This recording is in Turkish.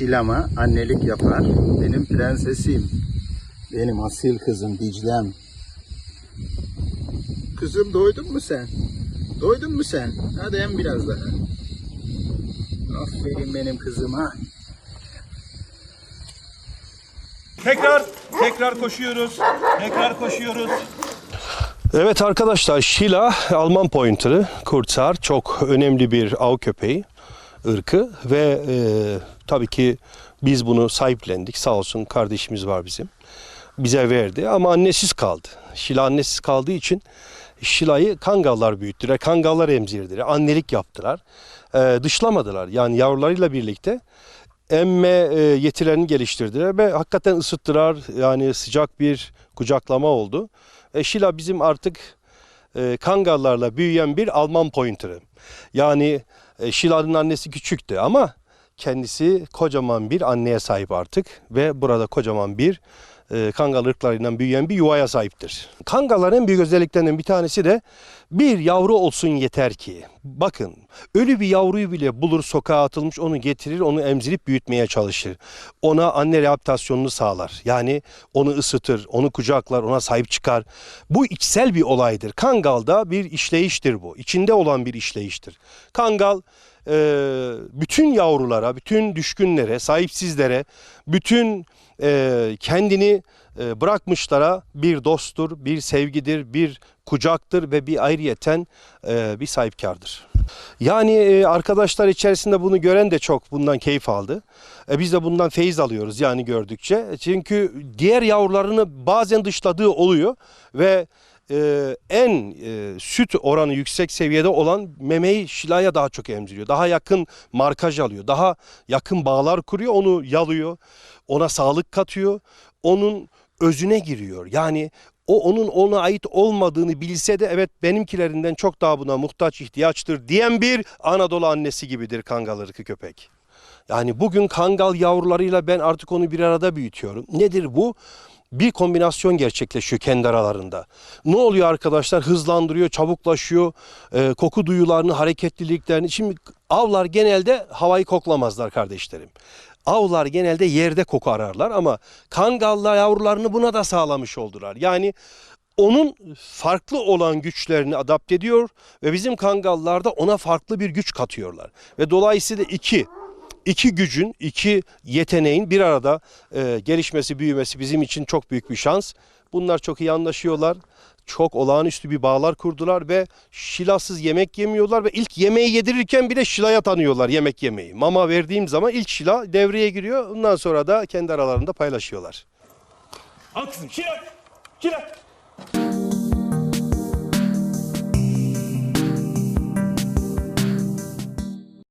Şilama annelik yapar. Benim prensesim. Benim asil kızım Diclem. Kızım doydun mu sen? Doydun mu sen? Hadi hem biraz daha. Aferin benim kızıma. Tekrar, tekrar koşuyoruz. Tekrar koşuyoruz. Evet arkadaşlar Şila Alman pointer'ı kurtsar çok önemli bir av köpeği ırkı ve e, tabii ki biz bunu sahiplendik sağ olsun kardeşimiz var bizim bize verdi ama annesiz kaldı. Şila annesiz kaldığı için Şila'yı kangallar büyüttüler, kangallar emzirdiler, annelik yaptılar, e, dışlamadılar yani yavrularıyla birlikte emme e, yetilerini geliştirdiler ve hakikaten ısıttılar. Yani sıcak bir kucaklama oldu. E, Şila bizim artık e, kangallarla büyüyen bir Alman pointer'ı. Yani e, Şila'nın annesi küçüktü ama kendisi kocaman bir anneye sahip artık ve burada kocaman bir e, kangal ırklarından büyüyen bir yuvaya sahiptir. Kangalların en büyük özelliklerinden bir tanesi de bir yavru olsun yeter ki. Bakın ölü bir yavruyu bile bulur sokağa atılmış onu getirir onu emzirip büyütmeye çalışır. Ona anne rehabilitasyonunu sağlar. Yani onu ısıtır, onu kucaklar, ona sahip çıkar. Bu içsel bir olaydır. Kangalda bir işleyiştir bu. İçinde olan bir işleyiştir. Kangal e, bütün yavrulara, bütün düşkünlere, sahipsizlere, bütün e, kendini bırakmışlara bir dosttur, bir sevgidir, bir kucaktır ve bir ayrıyeten e, bir sahipkardır. Yani e, arkadaşlar içerisinde bunu gören de çok bundan keyif aldı. E, biz de bundan feyiz alıyoruz yani gördükçe. Çünkü diğer yavrularını bazen dışladığı oluyor ve e, en e, süt oranı yüksek seviyede olan memeyi şilaya daha çok emziriyor. Daha yakın markaj alıyor. Daha yakın bağlar kuruyor. Onu yalıyor. Ona sağlık katıyor. Onun özüne giriyor. Yani o onun ona ait olmadığını bilse de evet benimkilerinden çok daha buna muhtaç ihtiyaçtır diyen bir Anadolu annesi gibidir kangal ırkı köpek. Yani bugün kangal yavrularıyla ben artık onu bir arada büyütüyorum. Nedir bu? Bir kombinasyon gerçekleşiyor kendi aralarında. Ne oluyor arkadaşlar? Hızlandırıyor, çabuklaşıyor, e, koku duyularını, hareketliliklerini. Şimdi avlar genelde havayı koklamazlar kardeşlerim. Avlar genelde yerde koku ararlar ama kangallar yavrularını buna da sağlamış oldular. Yani onun farklı olan güçlerini adapte ediyor ve bizim kangallarda ona farklı bir güç katıyorlar. Ve dolayısıyla iki iki gücün, iki yeteneğin bir arada e, gelişmesi, büyümesi bizim için çok büyük bir şans. Bunlar çok iyi anlaşıyorlar. Çok olağanüstü bir bağlar kurdular ve şilasız yemek yemiyorlar ve ilk yemeği yedirirken bile şilaya tanıyorlar yemek yemeği. Mama verdiğim zaman ilk şila devreye giriyor. Ondan sonra da kendi aralarında paylaşıyorlar. Al kızım, şila, şila.